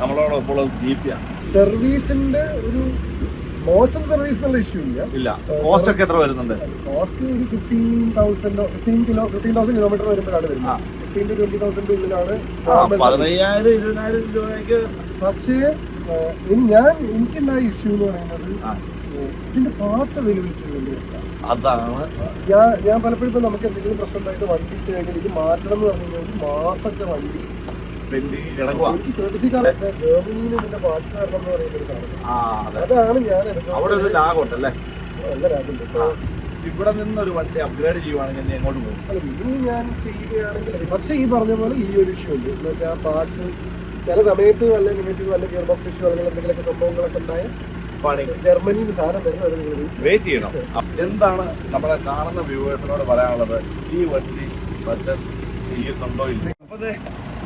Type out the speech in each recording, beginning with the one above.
നമ്മളോടൊപ്പം ഉള്ളത് ജീപ്പിയാണ് സർവീസിന്റെ ഒരു മോശം സർവീസ് എന്നുള്ള ഇഷ്യൂ ഇല്ല. ഇല്ല. കോസ്റ്റ് ഒക്കെ എത്ര വരുന്നുണ്ട്? കോസ്റ്റ് ഒരു fifteen thousand fifteen kilo fifteen thousand kilometre വരുമ്പോഴാണ്. വരുന്നത്. ഫിഫ്റ്റീൻ ടു ട്വന്റി തൗസൻഡ് ഉള്ളിലാണ്. പതിനയ്യായിരം ഇരുപതിനായിരം രൂപയ്ക്ക് പക്ഷേ ഞാൻ എനിക്കുണ്ടായ ഇഷ്യൂ എന്ന് പറയുന്നത്? ഇതിന്റെ പാർട്സ് അവൈലബിലിറ്റി അതാണ്. ഞാൻ ഞാൻ പലപ്പോഴും ഇപ്പൊ നമുക്ക് എന്തെങ്കിലും പ്രശ്നമായിട്ട് വണ്ടി കഴിഞ്ഞാൽ ഇത് മാറ്റണം എന്ന് പറഞ്ഞു കഴിഞ്ഞാൽ മാസമൊക്കെ വണ്ടി അവിടെ ഒരു ലാഗുണ്ടല്ലേ ഇവിടെ നിന്ന് ഒരു വണ്ടി അപ്ഗ്രേഡ് ചെയ്യുവാണെങ്കിൽ ഞാൻ എങ്ങോട്ട് പോകും ഇനി ഞാൻ ചെയ്യുകയാണെങ്കിൽ പക്ഷെ ഈ പറഞ്ഞ പോലെ ഈ ഒരു ഇഷ്യൂ ഉണ്ട് എന്ന് വെച്ചാൽ പാർട്സ് ചില സമയത്ത് വല്ല നെഗറ്റീവ് വല്ല ഗിയർ ബോക്സ് ഇഷ്യൂ അല്ലെങ്കിൽ എന്തെങ്കിലുമൊക്കെ സംഭവങ്ങളൊക്കെ ഉണ്ടായ പണി ജർമ്മനിയിൽ സാധനം വരുന്നത് വെയിറ്റ് ചെയ്യണം എന്താണ് നമ്മളെ കാണുന്ന വ്യൂവേഴ്സിനോട് പറയാനുള്ളത്? ഈ വണ്ടി സജസ്റ്റ് ചെയ്യുന്നുണ്ടോ ഇല്ല? അപ്പൊ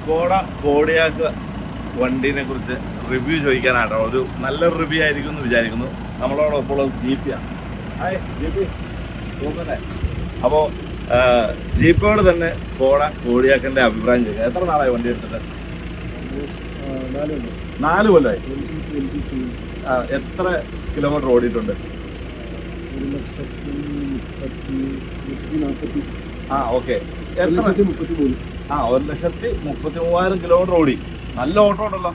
സ്കോഡ കോഡിയാക്ക് വണ്ടീനെ കുറിച്ച് റിവ്യൂ ചോദിക്കാനായിട്ടോ ഒരു നല്ല റിവ്യൂ ആയിരിക്കും എന്ന് വിചാരിക്കുന്നു. നമ്മളോടൊപ്പം ഉള്ളത് ജീപ്പിയാണ് ഹായ് ജീപ്പി തോന്നല്ലേ അപ്പോൾ ജീപ്പിയോട് തന്നെ സ്കോഡ കോഡിയാക്കിന്റെ അഭിപ്രായം ചോദിക്കാം. എത്ര നാളായി വണ്ടി എടുത്തിട്ട്? നാല് ആ, എത്ര കിലോമീറ്റർ ഓടിയിട്ടുണ്ട്? ഒരു ലക്ഷത്തി മുപ്പത്തി ആ ഓക്കെ ആ ഒരു ലക്ഷത്തി മുപ്പത്തി മൂവായിരം കിലോമീറ്റർ ഓടി. നല്ല ഓട്ടോ ഉണ്ടല്ലോ.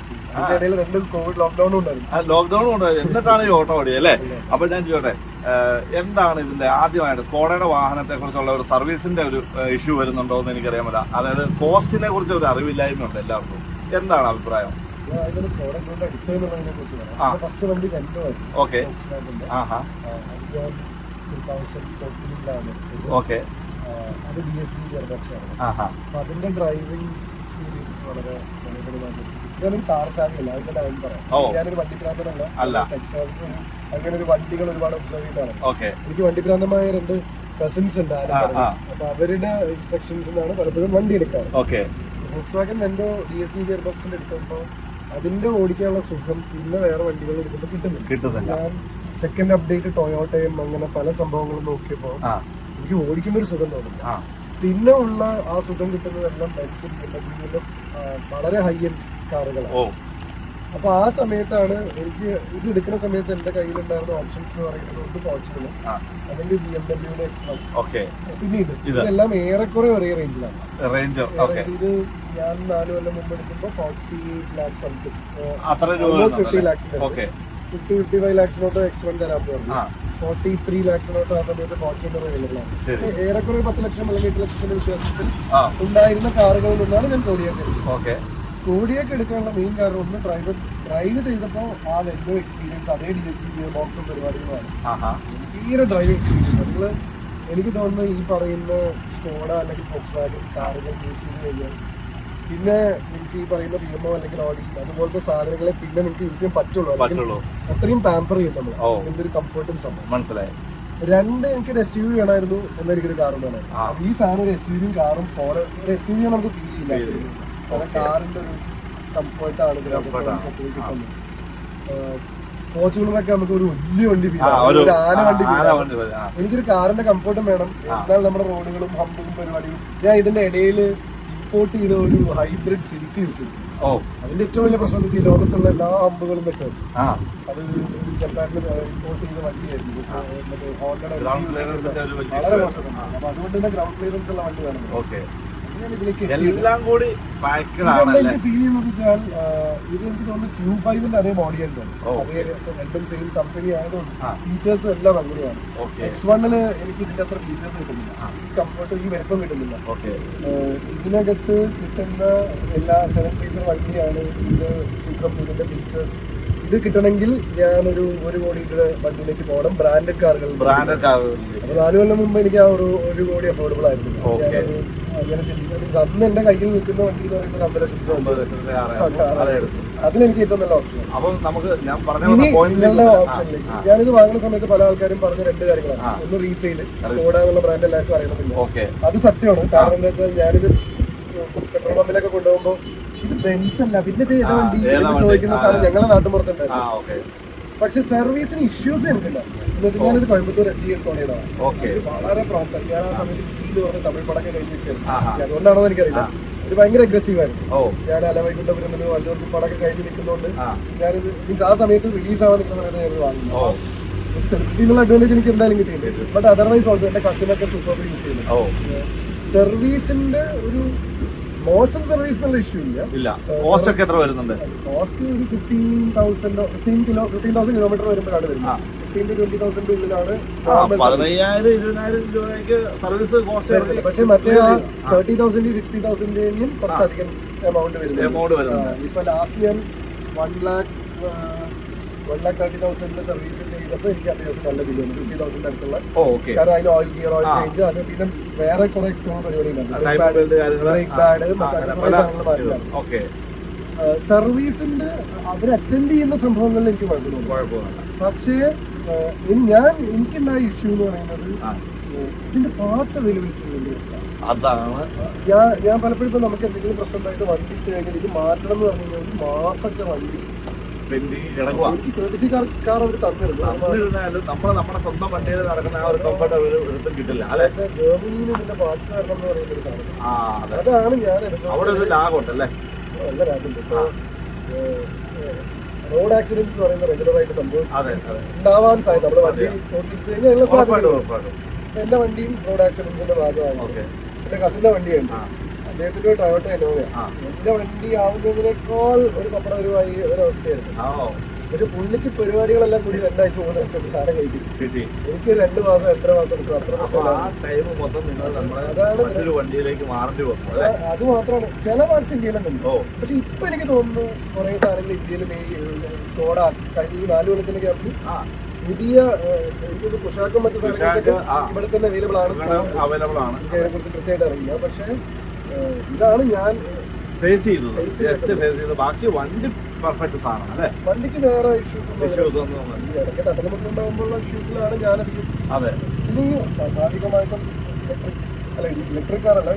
ലോക്ക്ഡൌണും ഉണ്ടായിരുന്നു. എന്നിട്ടാണ് ഈ ഓട്ടോ ഓടിയത് അല്ലേ? അപ്പൊ ഞാൻ ചോട്ടെ എന്താണ് ഇതിന്റെ ആദ്യമായിട്ട് സ്കോഡയുടെ വാഹനത്തെ കുറിച്ചുള്ള ഒരു സർവീസിന്റെ ഒരു ഇഷ്യൂ വരുന്നുണ്ടോ എന്ന് എനിക്കറിയാൻ പറ്റാം അതായത് കോസ്റ്റിനെ കുറിച്ച് ഒരു അറിവില്ലായ്മയുണ്ട് എല്ലാവർക്കും. എന്താണ് അഭിപ്രായം? ഫസ്റ്റ് വണ്ടി ഓക്കെ അത് ബി എസ് ആണ്. ആഹാ. അപ്പൊ അതിന്റെ ഡ്രൈവിംഗ് എക്സ്പീരിയൻസ് വളരെ ഞാനൊരു കാർ സാഗില്ല അതിന്റെ കാര്യം പറയാം. ഞാനൊരു വണ്ടിപ്രാന്തനല്ല അങ്ങനെ ഒരു വണ്ടികൾ ഒരുപാട് ഒബ്സർവ് ചെയ്താണ്. എനിക്ക് വണ്ടിപ്രാന്തമായ രണ്ട് കസിൻസ് ഉണ്ട്. അപ്പൊ അവരുടെ ഇൻസ്ട്രക്ഷൻസിലാണ് പലപ്പോഴും വണ്ടി എടുക്കാറ്. ബോക്സ് വാഗൻ എന്റെ ഡി എസ് ഡി ഗിയർ ബോക്സിന്റെ എടുക്കുമ്പോൾ അതിന്റെ ഓടിക്കാനുള്ള സുഖം പിന്നെ വേറെ വണ്ടികൾ എടുക്കുമ്പോൾ കിട്ടുന്നില്ല. ഞാൻ സെക്കൻഡ് അപ്ഡേറ്റ് ടൊയോട്ടയും അങ്ങനെ പല സംഭവങ്ങളും നോക്കിയപ്പോൾ എനിക്ക് ഓടിക്കുമ്പോൾ ഒരു സുഖം തോന്നുന്നു ആ. പിന്നെ ഉള്ള ആ സുഖം കിട്ടുന്നതെല്ലാം ബെൻസും കിട്ടുന്നതിലും വളരെ ഹൈ എൻഡ് കാറുകളാണ് അപ്പൊ ആ സമയത്താണ് എനിക്ക് ഇത് എടുക്കുന്ന സമയത്ത് എന്റെ കയ്യിലുണ്ടായിരുന്ന ഓപ്ഷൻസ് എന്ന് പറയുന്നത് ഒന്ന് ഫോർച്യൂണർ അല്ലെങ്കിൽ ബി എം ഡബ്ല്യൂടെ എക്സ് ഓക്കെ. പിന്നെ ഇത്. ഇത്. ഇതെല്ലാം ഏറെക്കുറെ ഒരേ റേഞ്ചിലാണ് ഇത് ഞാൻ നാല് കൊല്ലം മുമ്പ് എടുക്കുമ്പോൾ forty lakhs something fifty lakhs fifty fifty five ലാക്സിനോട്ട് X one തരാൻ പോകുന്നു ഫോർട്ടി ത്രീ ലാക്സിനോട്ട് ആ സമയത്ത് ഫോർച്യൂണർ അവൈലബിൾ ആണ്. ഏറെക്കുറെ പത്ത് ലക്ഷം അല്ലെങ്കിൽ എട്ട് ലക്ഷത്തിന്റെ വ്യത്യാസത്തിൽ ഉണ്ടായിരുന്ന കാറുകളിൽ നിന്നാണ് ഞാൻ കോടിയൊക്കെ ഓക്കെ. കോടിയൊക്കെ എടുക്കാനുള്ള മെയിൻ കാരണം ഒന്ന് ഡ്രൈവർ ഡ്രൈവ് ചെയ്തപ്പോൾ ആ എന്തോ എക്സ്പീരിയൻസ് അതേ ഡി എസ് സി ബോക്സും പരിപാടികളുമാണ് തീരെ ഡ്രൈവിംഗ് എക്സ്പീരിയൻസ് നിങ്ങൾ എനിക്ക് തോന്നുന്നു ഈ പറയുന്ന സ്കോഡ അല്ലെങ്കിൽ ഫോക്സ് വാഗൻ കാറുകൾ യൂസ് ചെയ്ത് കഴിഞ്ഞാൽ പിന്നെ നിങ്ങൾക്ക് ഈ പറയുന്ന ഭീമോ അല്ലെങ്കിൽ ഓഡി അതുപോലത്തെ സാധനങ്ങളെ പിന്നെ നിങ്ങൾക്ക് യൂസ് ചെയ്യാൻ പറ്റുള്ളൂ. പറ്റുള്ളൂ. അത്രയും പാമ്പർ ചെയ്യും നമ്മൾ ഓ. ഒരു കംഫർട്ടും സംഭവം. മനസ്സിലായി. രണ്ട് എനിക്ക് ഒരു എസ് യു വി വേണമായിരുന്നു എന്നെനിക്കൊരു കാറും ആ. വേണമായിരുന്നു ഈ സാധനം ഒരു എസ് യു വിയും കാറും പോലെ ഒരു എസ് യു വി നമുക്ക് ഫീൽ ചെയ്യില്ല Feel ചെയ്യില്ല. കാരണം കാറിന്റെ ഒരു കംഫർട്ടാണ് Comfort ആണ്. ഫോർച്യൂണറൊക്കെ നമുക്ക് ഒരു വലിയ വണ്ടി ഫീൽ ആ ഒരു ഒരു ആന വണ്ടി ഫീൽ വണ്ടി. ആ. എനിക്കൊരു കാറിന്റെ കംഫർട്ടും വേണം. ആ. എന്നാൽ നമ്മുടെ റോഡുകളും ഹമ്പും പരിപാടിയും ഞാൻ ഇതിന്റെ ഇടയിൽ ഇമ്പോർട്ട് ചെയ്ത ഒരു ഹൈബ്രിഡ് സിൽക്ക് യൂസ് ചെയ്തു ഓ. അതിന്റെ ഏറ്റവും വലിയ പ്രശ്നം ഈ ലോകത്തുള്ള എല്ലാ അമ്പുകളും ആ. അത് ജപ്പാനിൽ ഇമ്പോർട്ട് ചെയ്ത വണ്ടിയായിരുന്നു. വളരെ മോശമാണ്. അപ്പൊ അതുകൊണ്ട് തന്നെ ഗ്രൗണ്ട് ക്ലിയറൻസ് ഉള്ള വണ്ടി വേണം എല്ലാം കൂടി ഫീൽ ചെയ്യുന്നത് വെച്ചാൽ ആ, ഇത് എനിക്ക് തോന്നുന്നു ക്യൂ ഫൈവിന്റെ അതേ ബോഡി ഉണ്ട്. അതേ രണ്ടും സെയിം കമ്പനി ആയതുകൊണ്ട്. ഫീച്ചേഴ്സും എല്ലാം അങ്ങനെയാണ്. എക്സ് വണ്ണിന് എനിക്ക് ഇതിന്റെ അത്ര ഫീച്ചേഴ്സ് കിട്ടുന്നില്ല. ഈ കംഫർട്ട് ഈ വലിപ്പം കിട്ടുന്നില്ല. ഇതിനകത്ത് കിട്ടുന്ന എല്ലാ സെവൻ സീറ്റർ വണ്ടിയാണ് ഇത് സൂപ്പർ ഇതിന്റെ ഫീച്ചേഴ്സ് ഇത് കിട്ടണമെങ്കിൽ ഞാനൊരു ഒരു കോടി വണ്ടിയിലേക്ക് പോകണം. ബ്രാൻഡഡ് കാറുകൾ ബ്രാൻഡഡ് കാറുകൾ അപ്പൊ നാല് കൊല്ലം മുമ്പ് എനിക്ക് ആ ഒരു ഒരു കോടി അഫോർഡബിൾ ആയിരുന്നു. അങ്ങനെ ചിന്തിക്കുന്നത് അന്ന് എന്റെ കയ്യിൽ നിൽക്കുന്ന വണ്ടി എന്ന് പറയുന്നത് അമ്പത് ലക്ഷത്തി ഒമ്പത് ലക്ഷത്തി അതിലെനിക്ക് ഏറ്റവും നല്ല ഓപ്ഷൻ അപ്പൊ നമുക്ക് ഞാൻ പറഞ്ഞ ഓപ്ഷനിലേക്ക് ഞാനിത് വാങ്ങുന്ന സമയത്ത് പല ആൾക്കാരും പറഞ്ഞ രണ്ട് കാര്യങ്ങളാണ്. ഒന്ന് റീസെയിൽ സ്കോഡ എന്നുള്ള ബ്രാൻഡ് എല്ലാവർക്കും അറിയണമെന്നില്ല. അത് സത്യമാണ്. കാരണം എന്താ വെച്ചാൽ ഞാനിത് പെട്രോൾ പമ്പിലൊക്കെ കൊണ്ടുപോകുമ്പോ ഇത് ബെൻസ് അല്ല. പിന്നെ ഇത് ഏതാ വണ്ടി എന്ന് ചോദിക്കുന്ന സാധനം ഞങ്ങളെ നാട്ടുമ്പുറത്തുണ്ടായിരുന്നു പക്ഷെ സർവീസിന് ഇഷ്യൂസ് എനിക്കില്ല ഞാനിത് കോയമ്പത്തൂർ എസ് ഡി എസ് കോളേജാണ് വളരെ പ്രോപ്പർ ഞാൻ ആ സമയത്ത് ഇത് പറഞ്ഞ തമിഴ് പടക്കം കഴിഞ്ഞിരിക്കുന്നു ആഹാ. അതുകൊണ്ടാണോ എനിക്കറിയില്ല. ഇത് ഭയങ്കര അഗ്രസീവ് ആയിരുന്നു. ഞാൻ അലവൈകുണ്ടപുരം എന്ന് വണ്ടൂർ പടക്കം കഴിഞ്ഞ് നിൽക്കുന്നതുകൊണ്ട് ഞാനിത് മീൻസ് ആ സമയത്ത് റിലീസ് ആവാൻ നിൽക്കുന്ന സമയത്ത് ഞാൻ വാങ്ങുന്നു എന്നുള്ള അഡ്വാന്റേജ് എനിക്ക് എന്തായാലും കിട്ടിയിട്ടുണ്ട്. ബട്ട് അതർവൈസ് ഓൾസോ എന്റെ കസിനൊക്കെ സൂപ്പർ യൂസ് ചെയ്യുന്നു സർവീസിന്റെ ഒരു മോശം സർവീസ് എന്നുള്ള ഇഷ്യൂ ഇല്ല. ഇല്ല. കോസ്റ്റ് ഒക്കെ എത്ര വരുന്നുണ്ട്? കോസ്റ്റ് ഒരു fifteen thousand fifteen kilo fifteen thousand kilometre വരുമ്പോഴാണ്. വരുന്നത്. ഫിഫ്റ്റീൻ ടു ട്വന്റി തൗസൻഡ് ഉള്ളിലാണ് പതിനയ്യായിരം ഇരുപതിനായിരം രൂപയ്ക്ക് സർവീസ് കോസ്റ്റ് പക്ഷെ മറ്റേ ആ തേർട്ടി തൗസൻഡ് സിക്സ്റ്റി തൗസൻഡിനും കുറച്ചധികം എമൗണ്ട് വരുന്നത് എമൗണ്ട് വരുന്നുണ്ട്. ഇപ്പൊ ലാസ്റ്റ് ഞാൻ one lakh one lakh thirty തൗസൻഡിന്റെ service ചെയ്തപ്പോൾ എനിക്ക് അത്യാവശ്യം നല്ല ബില്ല് വന്നു. ഫിഫ്റ്റി തൗസൻഡ് അടുത്തുള്ള. ഓക്കെ. കാരണം അതിൽ ഓയിൽ ഗിയർ ഓയിൽ ആ. ചേഞ്ച് അത് പിന്നെ വേറെ കുറെ എക്സ്ട്രാ പരിപാടികളുണ്ട്. Brake pad okay. സർവീസിന്റെ അവർ അറ്റൻഡ് ചെയ്യുന്ന സംഭവങ്ങളിൽ എനിക്ക് കുഴപ്പമൊന്നുമില്ല. പക്ഷേ ഞാൻ എനിക്കുണ്ടായ ഇഷ്യൂ എന്ന് പറയുന്നത് ഇതിന്റെ പാർട്സ് അവൈലബിലിറ്റി അതാണ്. ഞാൻ ഞാൻ പലപ്പോഴും ഇപ്പൊ നമുക്ക് എന്തെങ്കിലും പ്രശ്നമായിട്ട് വണ്ടി കഴിഞ്ഞാൽ ഇത് മാറ്റണം എന്ന് പറഞ്ഞു കഴിഞ്ഞാൽ മാസമൊക്കെ വണ്ടി എന്നിരുന്നാലും നമ്മൾ നമ്മുടെ സ്വന്തം വണ്ടിയിൽ നടക്കുന്ന ആ ഒരു കംഫർട്ട് കിട്ടില്ല. അല്ലെ? ആ അതാണ് ഞാൻ അവിടെ ഒരു ലാഗുണ്ട് അല്ലേ? നല്ല റോഡ് ആക്സിഡന്റ്സ് എന്ന് പറയുന്ന റെഗുലർ ആയിട്ട് സംഭവം ഉണ്ടാവാൻ സാധ്യത നമ്മുടെ വണ്ടി ഓടിച്ചു കഴിഞ്ഞാൽ ഉള്ള സാധ്യത എന്റെ വണ്ടിയും റോഡ് ആക്സിഡന്റിന്റെ ഭാഗമാണ് എന്റെ കസിന്റെ വണ്ടിയുണ്ട്. അദ്ദേഹത്തിന്റെ ടൊയോട്ട ഇന്നോവ ആ. എന്റെ വണ്ടി ആവുന്നതിനേക്കാൾ ഒരു പപ്പടകരമായി ഒരു അവസ്ഥയായിരുന്നു ആ പക്ഷെ പുള്ളിക്ക് പരിപാടികളെല്ലാം കൂടി രണ്ടാഴ്ച മൂന്ന് ലക്ഷം സാധനം കഴിക്കും. എനിക്ക് രണ്ട് മാസം രണ്ടര മാസം എടുക്കും. അത്ര അതാണ് അത് മാത്രമാണ്. ചില പാർട്സ് ഇന്ത്യയിലുണ്ടോ. പക്ഷെ ഇപ്പൊ എനിക്ക് തോന്നുന്നു കുറെ സാധനങ്ങൾ ഇന്ത്യയിൽ സ്റ്റോർഡ് കഴിഞ്ഞ ഈ നാല് കൊല്ലത്തിന്റെ ഗ്യാപ്പിൽ പുതിയ എനിക്കൊന്ന് കുഷാക്കും മറ്റു സാധനങ്ങളൊക്കെ ഇവിടെ തന്നെ അവൈലബിൾ ആണ്. അവൈലബിൾ ആണ്. അതിനെ കുറിച്ച് കൃത്യമായിട്ട് അറിയില്ല. പക്ഷെ ഇതാണ് ഞാൻ ഫേസ് ചെയ്തത്. ജസ്റ്റ് ഫേസ് ചെയ്തത്. ബാക്കി വണ്ടി പെർഫെക്റ്റ് സാധനം അല്ലേ? വണ്ടിക്ക് വേറെ ഇഷ്യൂസ് ഇഷ്യൂസ് ഒന്നും ഇടയ്ക്ക് തട്ടലുമുട്ടുണ്ടാകുമ്പോഴുള്ള ഇഷ്യൂസിലാണ് ഞാനധികം അതെ. ഇനി സ്വാഭാവികമായിട്ടും ഇലക്ട്രിക് അല്ല ഇലക്ട്രിക് കാറല്ല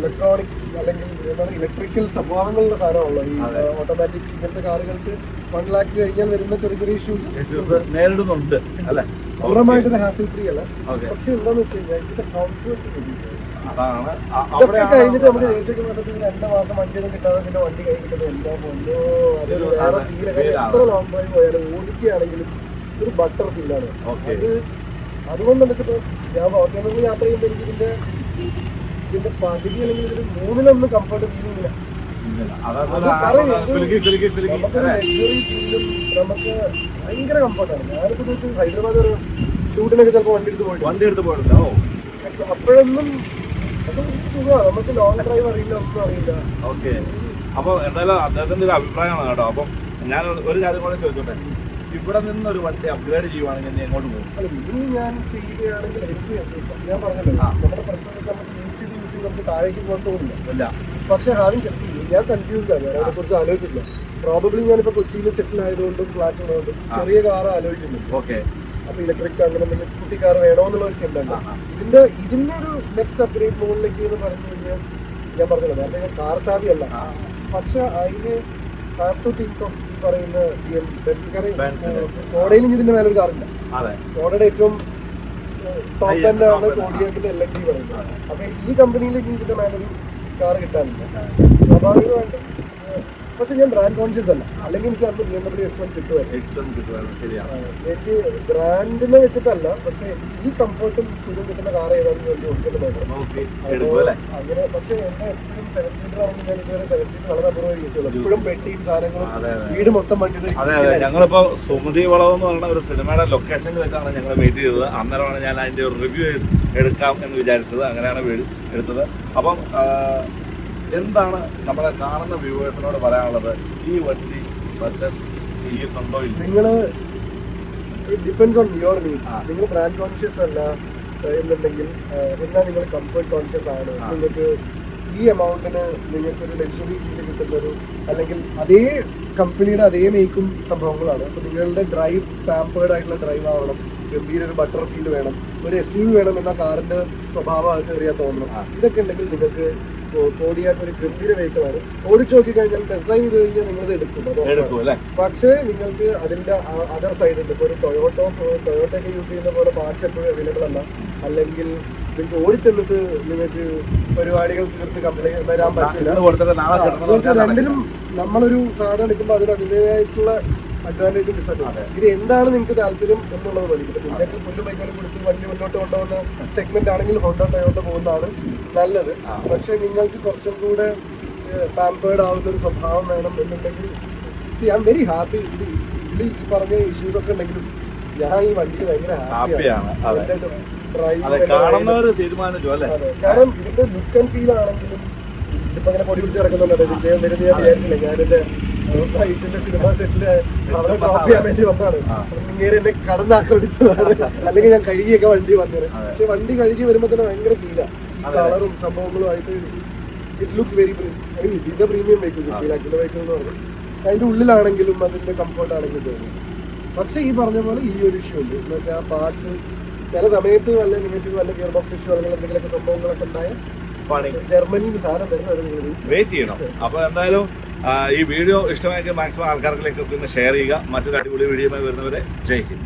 ഇലക്ട്രോണിക്സ് അല്ലെങ്കിൽ എന്താണ് ഇലക്ട്രിക്കൽ സ്വഭാവങ്ങളുള്ള സാധനമാണല്ലോ. ഈ ഓട്ടോമാറ്റിക് ഇങ്ങനത്തെ കാറുകൾക്ക് വൺ ലാക്ക് കഴിഞ്ഞാൽ വരുന്ന ചെറിയ ചെറിയ ഇഷ്യൂസ് നേരിടുന്നുണ്ട് അല്ലേ? പൂർണമായിട്ടൊരു ഹാസിൽ ഫ്രീ അല്ല. പക്ഷെ എന്താന്ന് വെച്ച് കഴിഞ്ഞാൽ ഇതിന്റെ കംഫർട്ട് ഇതൊക്കെ കഴിഞ്ഞിട്ട് നമുക്ക് ദേശീയ രണ്ട് മാസം വണ്ടിയൊന്നും കിട്ടാതെ പിന്നെ വണ്ടി കൈ കിട്ടുന്നത് അതൊരു വേറെ എത്ര ലോങ് ഡ്രൈവ് പോയാലും ഓടിക്കുകയാണെങ്കിലും ഒരു ബട്ടർ ഫീലാണ് അത് അതുകൊണ്ട് വെച്ചിട്ട് ഞാൻ ഓട്ടോമൊബൈൽ യാത്ര ചെയ്യുമ്പോൾ എനിക്ക് ഇതിന്റെ ഇതിന്റെ പകുതി അല്ലെങ്കിൽ ഇതിന്റെ മൂന്നിലൊന്നും കംഫർട്ട് നമുക്ക് ഭയങ്കര കംഫർട്ടാണ് ഞാനിപ്പോ ഹൈദരാബാദ് ഒരു ഷൂട്ടിനൊക്കെ ചിലപ്പോൾ വണ്ടി എടുത്ത് പോയിട്ട് വണ്ടി എടുത്ത് പോയിട്ടുണ്ട്. ഓ. അപ്പോഴൊന്നും നമുക്ക് ലോങ് ഡ്രൈവ് അറിയില്ല ഒന്നും അറിയില്ല. ഓക്കെ അപ്പോൾ എന്തായാലും അദ്ദേഹത്തിന്റെ ഒരു അഭിപ്രായമാണ് കേട്ടോ. അപ്പം ഞാൻ ഒരു കാര്യം കൂടെ ചോദിച്ചോട്ടെ? ഇവിടെ നിന്ന് ഒരു വണ്ടി അപ്ഗ്രേഡ് ചെയ്യുവാണെങ്കിൽ നീ എങ്ങോട്ട് പോകും? അല്ല ഇനി ഞാൻ ചെയ്യുകയാണെങ്കിൽ എനിക്ക് ഞാൻ പറഞ്ഞല്ലോ. നമ്മുടെ പ്രശ്നം നമുക്ക് യൂസ് ചെയ്ത് നമുക്ക് താഴേക്ക് പോകാൻ തോന്നില്ല. ഇല്ല. പക്ഷെ ഹാവിങ് സെക്സ് ഞാൻ കൺഫ്യൂസ്ഡ് ആണ്. ഞാൻ അതിനെ കുറിച്ച് ആലോചിച്ചില്ല പ്രോബബ്ലി ഞാനിപ്പോൾ കൊച്ചിയിൽ സെറ്റിൽ ആയതുകൊണ്ടും ഫ്ലാറ്റ് ഉള്ളതുകൊണ്ടും ചെറിയ കാർ ആലോചിക്കുന്നുണ്ട്. ഓക്കെ അപ്പൊ ഇലക്ട്രിക് അങ്ങനെ എന്തെങ്കിലും കുട്ടി കാർ വേണമെന്നുള്ള ഒരു ചിന്ത ഇതിന്റെ ഇതിന്റെ ഒരു നെക്സ്റ്റ് അപ്ഗ്രേഡ് മുകളിലേക്ക് എന്ന് പറഞ്ഞു കഴിഞ്ഞാൽ ഞാൻ പറഞ്ഞല്ലോ നേരത്തെ ഞാൻ കാർ സാവി അല്ല പക്ഷെ അതിന് ഹാവ് ടു തിങ്ക് ഓഫ് ഈ പറയുന്ന സ്കോഡയിൽ ഇതിന്റെ മേലൊരു കാറില്ല അതെ. സ്കോഡയുടെ ഏറ്റവും ടോപ്പ് എൻഡ് ആണ് കോഡിയാക്കിന്റെ എൽ എൻ ഡി പറയുന്നത്. അപ്പൊ ഈ കമ്പനിയിലേക്ക് ഇതിന്റെ മേലൊരു കാർ കിട്ടാനില്ല. സ്വാഭാവികമായിട്ടും പക്ഷെ ഞാൻ ബ്രാൻഡ് കോൺഷ്യസ് അല്ല. അല്ലെങ്കിൽ എനിക്ക് അന്ന് B M W X one കിട്ടുമായിരുന്നു. എക്സം കിട്ടുവായിരുന്നു ശരിയാണ് എനിക്ക് ബ്രാൻഡിനെ വെച്ചിട്ടല്ല പക്ഷെ ഈ കംഫർട്ടും സുഖം കിട്ടുന്ന കാർ ഏതാണെന്ന് വേണ്ടി ഓടിച്ചിട്ട് നോക്കണം. നോക്കി അല്ലേ? അങ്ങനെ പക്ഷെ എന്റെ എപ്പോഴും സെവൻ സീറ്റർ ആണെങ്കിൽ ഞാൻ ഇതുവരെ സെവൻ സീറ്റർ വളരെ അപൂർവം യൂസ് ചെയ്യുള്ളൂ എപ്പോഴും പെട്ടിയും സാധനങ്ങളും വീട് മൊത്തം വണ്ടിയുടെ അതെ അതെ. ഞങ്ങളിപ്പോ സുമതി വളവ് എന്ന് പറയുന്ന ഒരു സിനിമയുടെ ലൊക്കേഷനിൽ വെച്ചാണ് ഞങ്ങൾ വെയിറ്റ് ചെയ്തത്. അന്നേരമാണ് ഞാൻ അതിന്റെ ഒരു റിവ്യൂ എടുക്കാം എന്ന് വിചാരിച്ചത്. അങ്ങനെയാണ് എടുത്തത്. അപ്പം എന്താണ് നമ്മളെ കാണുന്ന വ്യൂവേഴ്സിനോട് പറയാനുള്ളത്? ഈ വണ്ടി സജസ്റ്റ് ചെയ്യുന്നുണ്ടോ ഇല്ല? നിങ്ങൾ ഡിപ്പെൻസ് ഓൺ യുവർ നീഡ്സ് നിങ്ങൾ ബ്രാൻഡ് കോൺഷ്യസ് അല്ല എന്നുണ്ടെങ്കിൽ എന്നാൽ നിങ്ങൾ കംഫർട്ട് കോൺഷ്യസ് ആണ്. നിങ്ങൾക്ക് ഈ എമൗണ്ടിന് നിങ്ങൾക്ക് ഒരു ലക്ഷറി ഫീൽ കിട്ടുന്ന ഒരു അല്ലെങ്കിൽ അതേ കമ്പനിയുടെ അതേ മേക്കും സംഭവങ്ങളാണ്. അപ്പോൾ നിങ്ങളുടെ ഡ്രൈവ് പാമ്പേർഡ് ആയിട്ടുള്ള ഡ്രൈവ് ആവണം. ഗംഭീര ഒരു ബട്ടർ ഫീൽ വേണം. ഒരു എസ് യു വേണം എന്ന കാറിന്റെ സ്വഭാവം അത് കയറിയാൽ തോന്നണം. ഇതൊക്കെ ഉണ്ടെങ്കിൽ നിങ്ങൾക്ക് കോടിയായിട്ട് ഒരു ഗംഭീര വെഹിക്കിൾ ആണ്. ഓടിച്ചു നോക്കി കഴിഞ്ഞാൽ ടെസ്റ്റ് ഡ്രൈവ് ചെയ്ത് കഴിഞ്ഞാൽ നിങ്ങൾ എടുക്കും. പക്ഷേ നിങ്ങൾക്ക് അതിന്റെ അതർ സൈഡ് ഉണ്ട് ഇപ്പോൾ ഒരു ടൊയോട്ടോ ടൊയോട്ടൊക്കെ യൂസ് ചെയ്യുന്ന പോലെ പാർട്സ് എപ്പോഴും അവൈലബിൾ അല്ല. അല്ലെങ്കിൽ നിങ്ങൾക്ക് ഓടിച്ചെന്നിട്ട് നിങ്ങൾക്ക് പരിപാടികൾ തീർത്ത് കംപ്ലൈന്റ് വരാൻ പറ്റില്ല. രണ്ടിലും നമ്മളൊരു സാധനം എടുക്കുമ്പോൾ അതിന് അതിന്റെതായിട്ടുള്ള അഡ്വാന്റേജും ഡിസഡ്വാന്റേജ് ഇത് എന്താണ് നിങ്ങൾക്ക് താല്പര്യം എന്നുള്ളത് മതി ഇപ്പൊ നിങ്ങൾക്ക് പുല്ല് ബൈക്കുകൾ കൊടുത്ത് വണ്ടി മുന്നോട്ട് കൊണ്ടുപോകുന്ന സെഗ്മെന്റ് ആണെങ്കിൽ ഹോണ്ട ടയോട്ട പോകുന്നതാണ് നല്ലത് പക്ഷേ നിങ്ങൾക്ക് കുറച്ചും കൂടെ പാമ്പേർഡ് ആവുന്ന ഒരു സ്വഭാവം വേണം എന്നുണ്ടെങ്കിൽ ഐ ആം വെരി ഹാപ്പി ഇത് ഇതിൽ ഈ പറഞ്ഞ ഇഷ്യൂസ് ഒക്കെ ഉണ്ടെങ്കിലും ഞാൻ ഈ വണ്ടിയിൽ ഭയങ്കര ഹാപ്പിയാണ്. കാരണം ഇതിന്റെ ലുക്ക് ആൻഡ് ഫീൽ ആണെങ്കിലും ഇതിപ്പോ അങ്ങനെ പൊടി പിടിച്ച് കിടക്കുന്നുണ്ട് വിജയം വരുന്ന ഞാൻ വിചാരിച്ചില്ല ഞാനെന്റെ വൈഫിന്റെ സിനിമ സെറ്റിൽ അവിടെ ഡ്രോപ്പ് ചെയ്യാൻ വേണ്ടി വന്നതാണ്. ആ. ഇങ്ങനെ എന്നെ കടന്നാക്രമിച്ചതാണ്. അല്ലെങ്കിൽ ഞാൻ കഴുകിയൊക്കെ വണ്ടി വന്നത് പക്ഷെ വണ്ടി കഴുകി വരുമ്പോ തന്നെ ഭയങ്കര കളറും സംഭവങ്ങളും ആയിട്ട് it looks very it premium vehicle feel vehicle എന്ന് പറഞ്ഞു അതിന്റെ ഉള്ളിലാണെങ്കിലും അതിന്റെ കംഫർട്ട് ആണെങ്കിലും തോന്നുന്നു പക്ഷെ ഈ പറഞ്ഞ പോലെ ഈ ഒരു ഇഷ്യൂ ഉണ്ട്. എന്ന് വെച്ചാൽ ആ പാർട്സ് ചില സമയത്ത് വല്ല നെഗറ്റീവ് വല്ല ഗിയർ ബോക്സ് ഇഷ്യൂ അല്ലെങ്കിൽ എന്തെങ്കിലുമൊക്കെ സംഭവങ്ങളൊക്കെ ഉണ്ടായ ജർമ്മനിയിൽ സാധനം വരുന്നത് വെയിറ്റ് ചെയ്യണം. അപ്പൊ എന്തായാലും ഈ വീഡിയോ ഇഷ്ടമായെങ്കിൽ മാക്സിമം ആൾക്കാർക്കിലേക്ക് ഒന്ന് ഷെയർ ചെയ്യുക. മറ്റൊരു അടിപൊളി വീഡിയോ വരുന്നവരെ ജയിക്കും